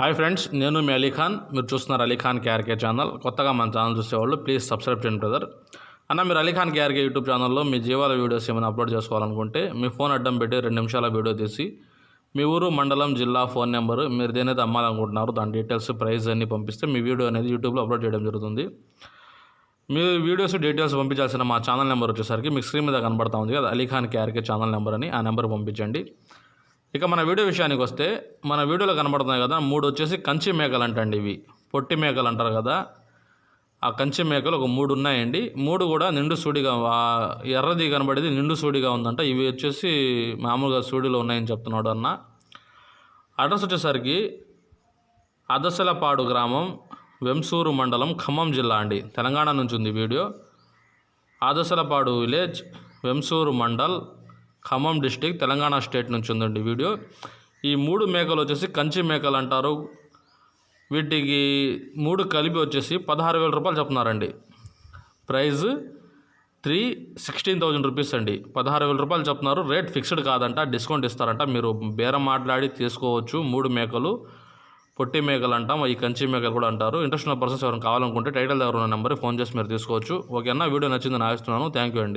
Hi friends నేను మీ అలీఖాన్ మీరు చూస్తున్నారు అలీఖాన్ కేఆర్కే ఛానల్. కొత్తగా మన ఛానల్ చూసేవాళ్ళు ప్లీజ్ సబ్స్క్రైబ్ చేయండి బ్రదర్ అన్న మీరు అలీఖాన్ కేఆర్కే యూట్యూబ్ ఛానల్లో మీ జీవాల వీడియోస్ ఏమైనా అప్లోడ్ చేసుకోవాలనుకుంటే మీ ఫోన్ అడ్డం పెట్టి రెండు నిమిషాల వీడియో తీసి మీ ఊరు మండలం జిల్లా ఫోన్ నెంబరు మీరు దేనైతే అమ్మాలనుకుంటున్నారో దాని డీటెయిల్స్ ప్రైస్ అన్నీ పంపిస్తే మీ వీడియో అనేది యూట్యూబ్లో అప్లోడ్ చేయడం జరుగుతుంది. మీ వీడియోస్ డీటెయిల్స్ పంపించాల్సిన మా ఛానల్ నెంబర్ వచ్చేసరికి మీకు స్క్రీన్ మీద కనబడతా ఉంది కదా అలీఖాన్ కేఆర్కే ఛానల్ నెంబర్ అని ఆ నెంబర్ పంపించండి. ఇక మన వీడియో విషయానికి వస్తే మన వీడియోలో కనబడుతున్నాయి కదా మూడు వచ్చేసి కంచి మేకలు అంటండి ఇవి. పొట్టి మేకలు అంటారు కదా ఆ కంచి మేకలు ఒక మూడు ఉన్నాయండి. మూడు కూడా నిండు సూడిగా ఎర్రది కనబడేది నిండు సూడిగా ఉందంట. ఇవి వచ్చేసి మామూలుగా సూడిలో ఉన్నాయని చెప్తున్నాడు అన్న. అడ్రస్ వచ్చేసరికి అదసలపాడు గ్రామం వెంసూరు మండలం ఖమ్మం జిల్లా అండి. తెలంగాణ నుంచి ఉంది video. Adasalapadu village Vemsur mandal Khammam district Telangana state నుంచి ఉందండి వీడియో. ఈ మూడు మేకలు వచ్చేసి కంచి మేకలు అంటారు. వీటికి మూడు కలిపి వచ్చేసి పదహారు వేల రూపాయలు చెప్తున్నారండి. Price three sixteen thousand rupees అండి. పదహారు వేల రూపాయలు చెప్తున్నారు. రేట్ ఫిక్స్డ్ కాదంట డిస్కౌంట్ ఇస్తారంట. మీరు బేరం మాట్లాడి తీసుకోవచ్చు. మూడు మేకలు పొట్టి మేకలు అంటాం ఈ కంచి మేకలు కూడా అంటారు. ఇంట్రెస్ట్ ఉన్న పర్సన్స్ ఎవరైనా కావాలనుకుంటే టైటిల్ దగ్గర ఉన్న నెంబర్ ఫోన్ చేసి మీరు తీసుకోవచ్చు. ఓకేనా? వీడియో నచ్చిందని ఆశిస్తున్నాను. థ్యాంక్ యూ అండి.